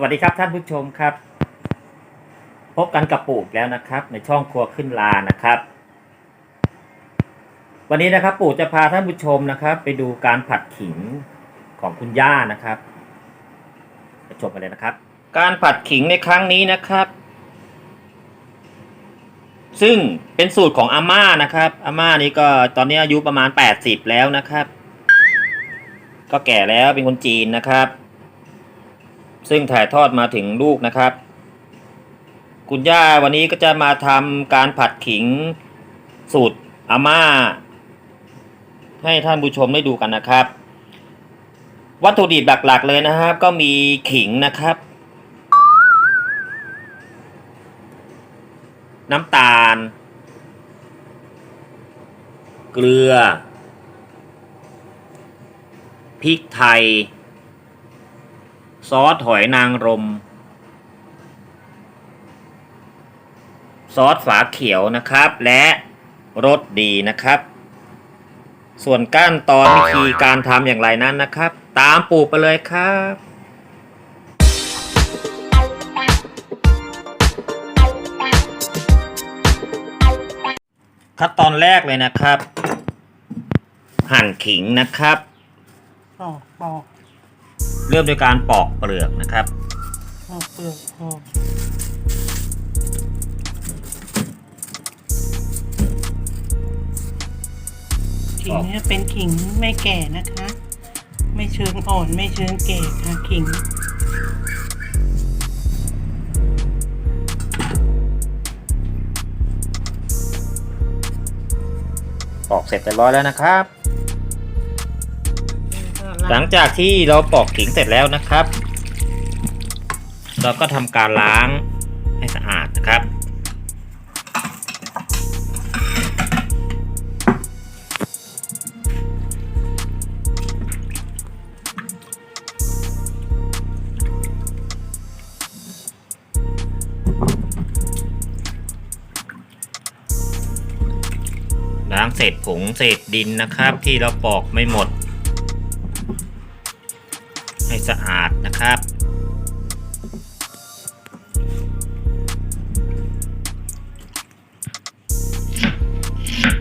วัสดีครับท่านผู้ชมครับ พบกันกับปู่แล้วนะครับ ในช่องครัวขึ้นลานะครับ วันนี้นะครับ ปู่จะพาท่านผู้ชมนะครับ ไปดูการผัดขิงของคุณย่านะครับไปชมกันเลยนะครับ การผัดขิงในครั้งนี้นะครับ ซึ่งเป็นสูตรของอาม่านะครับอาม่านี่ก็ตอนนี้อายุประมาณ 80 แล้วนะครับ ก็แก่แล้วเป็นคนจีนนะครับ ซึ่งถ่ายทอดมาถึงลูกนะครับ คุณย่าวันนี้ก็จะมาทำการผัดขิงสูตรอาม่า ให้ท่านผู้ชมได้ดูกันนะครับ วัตถุดิบหลักๆเลยนะครับ ก็มีขิงนะครับ น้ำตาล เกลือพริกไทย ซอสหอยนางรม ซอสฝาเขียวนะครับ และรสดีนะครับ ส่วนก้านตอนวิธีการทำอย่างไรนั้นนะครับ ตามปู่ไปเลยครับขั้นตอนแรกเลยนะครับ หั่นขิงนะครับปอกปอก เริ่มโดยการปอกเปลือกนะครับปอกเปลือกออกขิงเนี่ยเป็นขิงไม่แก่นะคะ ไม่เชิงอ่อนไม่เชิงแก่ค่ะขิงปอกเสร็จเรียบร้อยแล้วนะครับ หลังจากที่เราปอกขิงเสร็จแล้วนะครับ เราก็ทำการล้างให้สะอาดนะครับ ล้างเศษผงเศษดินนะครับ ที่เราปอกไม่หมด ให้สะอาดนะครับ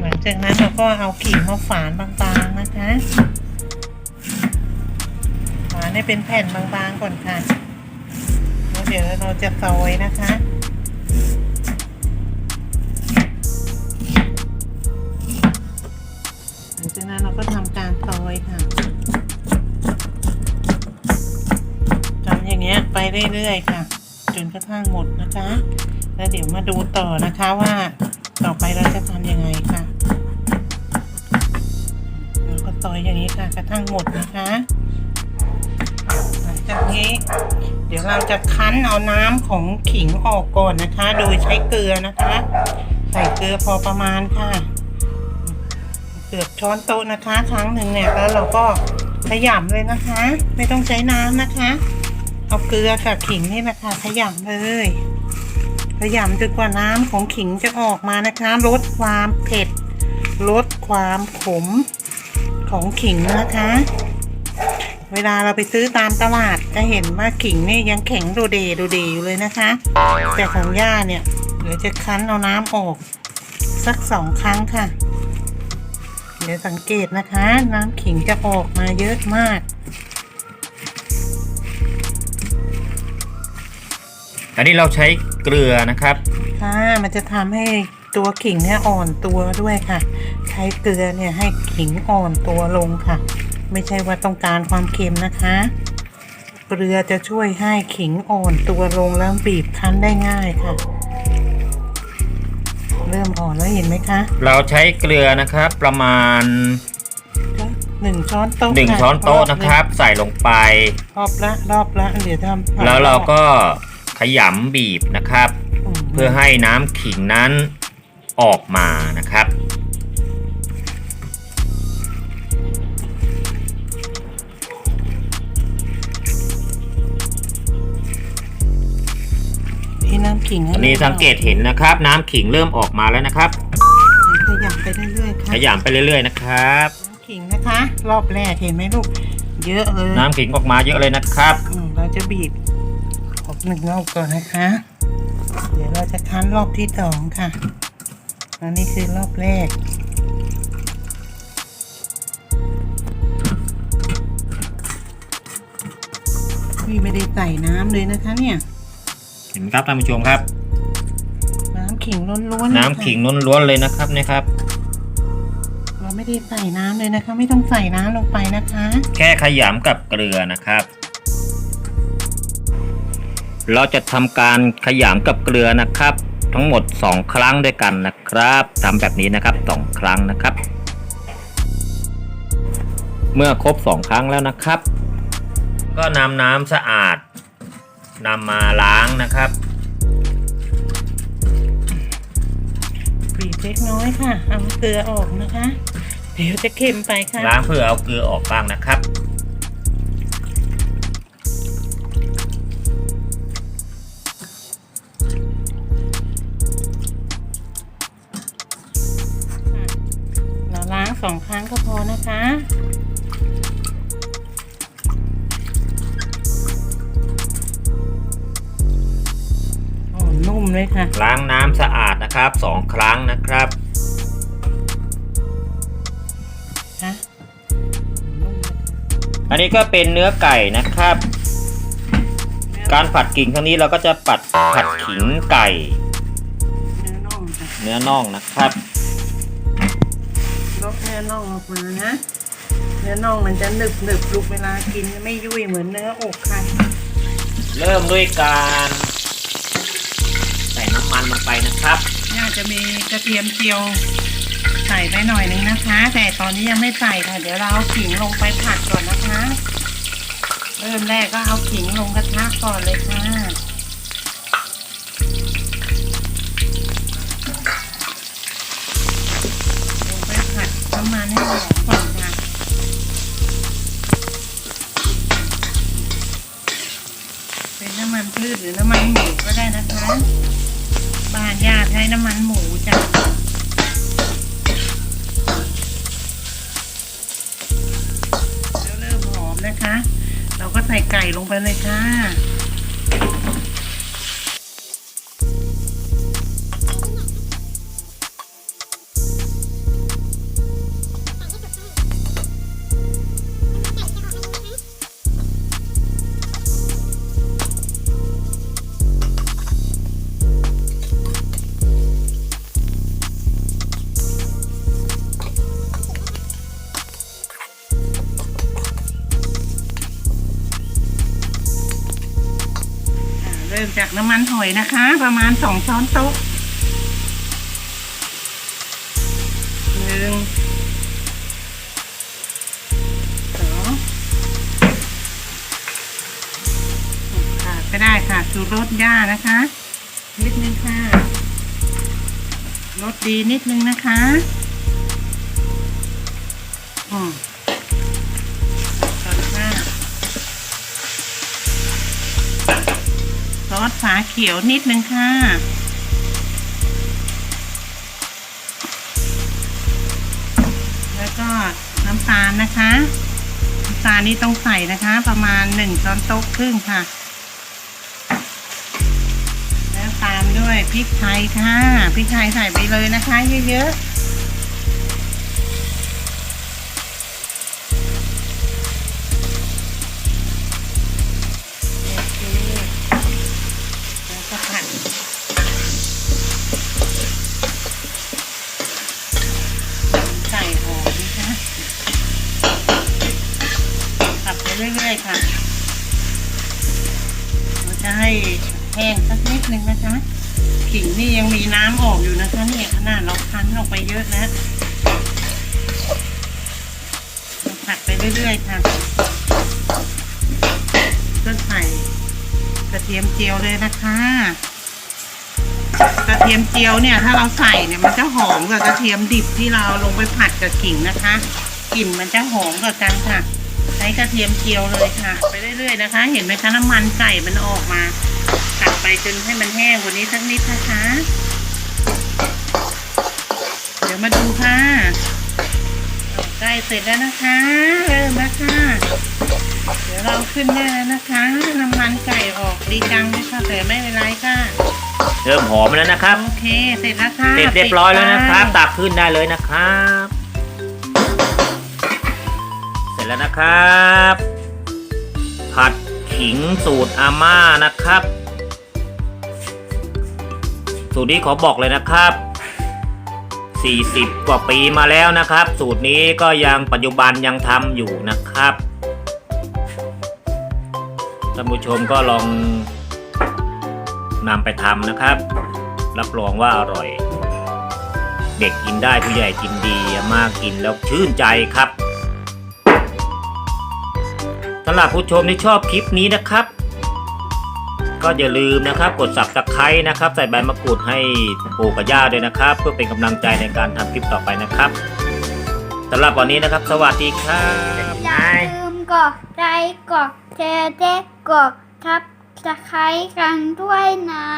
หลังจากนั้นเราก็เอาขิงมาฝานบางๆนะคะ ฝานให้เป็นแผ่นบางๆก่อนค่ะแล้วเดี๋ยวเราจะซอยนะคะหลังจากนั้นเราก็ทำการซอยค่ะ ไปเรื่อยๆค่ะ จนกระทั่งหมดนะคะแล้วเดี๋ยวมาดูต่อนะคะว่าต่อไปเราจะทำยังไงค่ะเราก็ซอยอย่างนี้ค่ะ กระทั่งหมดนะคะ หลังจากนี้ เดี๋ยวเราจะคั้นเอาน้ำของขิงออกก่อนนะคะ โดยใช้เกลือนะคะ ใส่เกลือพอประมาณค่ะ เกือบช้อนโต๊ะนะคะ ครั้งหนึ่งเนี่ยแล้วเราก็ขยำเลยนะคะ ไม่ต้องใช้น้ำนะคะ เอาเกลือกับขิงนี่นะคะขยำเลยขยำจนกว่าน้ำของขิงจะออกมานะคะลดความเผ็ดลดความขมของขิงนะคะ เวลาเราไปซื้อตามตลาดจะเห็นว่าขิงนี่ยังแข็งโดเดโดเดอยู่เลยนะคะ แต่ของย่าเนี่ยเดี๋ยวจะคั้นเอาน้ำออก สักสองครั้งค่ะ เดี๋ยวสังเกตนะคะ น้ำขิงจะออกมาเยอะมาก อันนี้เราใช้เกลือนะครับ ค่ะมันจะทำให้ตัวขิงเนี่ยอ่อนตัวด้วยค่ะ ใช้เกลือเนี่ยให้ขิงอ่อนตัวลงค่ะ ไม่ใช่ว่าต้องการความเค็มนะคะ เกลือจะช่วยให้ขิงอ่อนตัวลงแล้วบีบคั้นได้ง่ายค่ะ เริ่มอ่อนแล้วเห็นไหมคะเราใช้เกลือนะครับประมาณ หนึ่งช้อนโต๊ะ1ค่ะช้อนโต๊ะนะครับ ใส่ลงไป รอบละรอบละเดี๋ยวทำ แล้วเราก็ข ยำบีบนะครับมเพื่อให้น้ำขิงนั้นออกมานะครับที่น้ำขิงอันนี้สังเกตเห็นนะครับ น้ำขิงเริ่มออกมาแล้วนะครับ ขยำไปเรื่อยๆค่ะขยำไปเรื่อยๆนะครับ น้ำขิงนะคะ รอบแรกเห็นไหมลูก เยอะเลยน้ำขิงออกมาเยอะเลยนะครับ อืมเราจะบีบ หนึ่งรอบก่อนนะคะ เดี๋ยวเราจะคั้นรอบที่สองค่ะ อันนี้คือรอบแรกพี่ไม่ได้ใส่น้ำเลยนะคะเนี่ย เห็นไหมครับท่านผู้ชมครับ น้ำขิงล้วนๆน้ำขิงล้วนๆเลยนะครับเนี่ยครับเราไม่ได้ใส่น้ำเลยนะคะ ไม่ต้องใส่น้ำลงไปนะคะ แค่ขยำกับเกลือนะครับ เราจะทำการขยำกับเกลือนะครับ ทั้งหมด 2 ครั้งด้วยกันนะครับทำแบบนี้นะครับ 2 ครั้งนะครับ เมื่อครบ 2 ครั้งแล้วนะครับ ก็นำน้ำสะอาดนำมาล้างนะครับบีบเล็กน้อยค่ะเอาเกลือออกนะคะ เดี๋ยวจะเค็มไปค่ะ ล้างเพื่อเอาเกลือออกบ้างนะครับ สองครั้งก็พอนะคะโอ้นุ่มเลยค่ะ ล้างน้ำสะอาดนะครับ2ครั้งนะครับคะนุ่มเลยค่ะอันนี้ก็เป็นเนื้อไก่นะครับ การผัดกิ่งครั้งนี้เราก็จะปัดผัดขิงไก่ เนื้อน่องค่ะเนื้อน่องนะครับลบเนื้อน่องออกมานะ เนื้อน่องมันจะหนึบหนึบๆลูกเวลากินไม่ยุ่ยเหมือนเนื้ออกค่ะ เริ่มด้วยการใส่น้ำมันลงไปนะครับ น่าจะมีกระเทียมเจียวใส่ไปหน่อยนึงนะคะ แต่ตอนนี้ยังไม่ใส่ค่ะ เดี๋ยวเราเอาขิงลงไปผัดก่อนนะคะ เริ่มแรกก็เอาขิงลงกระทะก่อนเลยค่ะ อยานญาตให้น้ำมันหมูจ้ะแล้วเริ่มหอมนะคะ เราก็ใส่ไก่ลงไปเลยค่ะ เริ่มจากน้ำมันหอยนะคะ ประมาณสองช้อนโต๊ะหนึ่งสองขาดก็ได้ค่ะชูรสย่านะคะ นิดนึงค่ะรสดีนิดนึงนะคะ อืม สฝาเขียวนิดนึงค่ะ แล้วก็น้ำตาลนะคะน้ำตาลนี่ต้องใส่นะคะ ประมาณหนึ่งช้อนโต๊ะครึ่งค่ะ แล้วตามด้วยพริกไทยค่ะพริกไทยใส่ไปเลยนะคะ เยอะๆ เรื่อยๆค่ะ เราจะให้แห้งสักนิดนึงนะคะขิงนี่ยังมีน้ำออกอยู่นะคะนี่ขนาดเราคั้นออกไปเยอะนะเราผัดไปเรื่อยๆค่ะก็ใส่กระเทียมเจียวเลยนะคะกระเทียมเจียวเนี่ยถ้าเราใส่เนี่ยมันจะหอมกว่ากระเทียมดิบที่เราลงไปผัดกับขิงนะคะ กลิ่นมันจะหอมกว่ากันค่ะ กระเทียมเจียวเลยค่ะ ไปเรื่อยๆนะคะ เห็นไหมคะน้ำมันไก่มันออกมาผัดไปจนให้มันแห้งกว่านี้สักนิดนะคะ เดี๋ยวมาดูค่ะใกล้เสร็จแล้วนะคะเริ่มแล้วค่ะเดี๋ยวเราขึ้นได้แล้วนะคะน้ำมันไก่ออกดีจังเลยค่ะแต่ไม่เป็นไรค่ะเริ่มหอมแล้วนะครับ โอเค เสร็จแล้วค่ะเสร็จเรียบร้อยแล้วนะครับปิดไฟตักขึ้นได้เลยนะครับเส ร็จแล้วนะครับ ผัดขิงสูตรอาม่านะครับ สูตรนี้ขอบอกเลยนะครับ 40 กว่าปีมาแล้วนะครับ สูตรนี้ก็ยังปัจจุบันยังทำอยู่นะครับท่านผู้ชมก็ลองนำไปทำนะครับ รับรองว่าอร่อย เด็กกินได้ผู้ใหญ่กินดีอามากินแล้วชื่นใจครับำหรับผู้ชมที่ชอบคลิปนี้นะครับ ก็อย่าลืมนะครับ กด subscribe นะครับ ใส่ใบมะกรูดให้ปู่กับย่าด้วยนะครับ เพื่อเป็นกำลังใจในการทำคลิปต่อไปนะครับสำหรับวันนี้นะครับ สวัสดีครับอย่าลืมกดไลค์กดแชร์และกดทับสไครกันด้วยนะ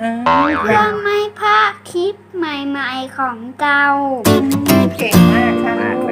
เออเพื่อไม่พลาดคลิปใหม่ๆของเราเก่งมากค่ะมากเลย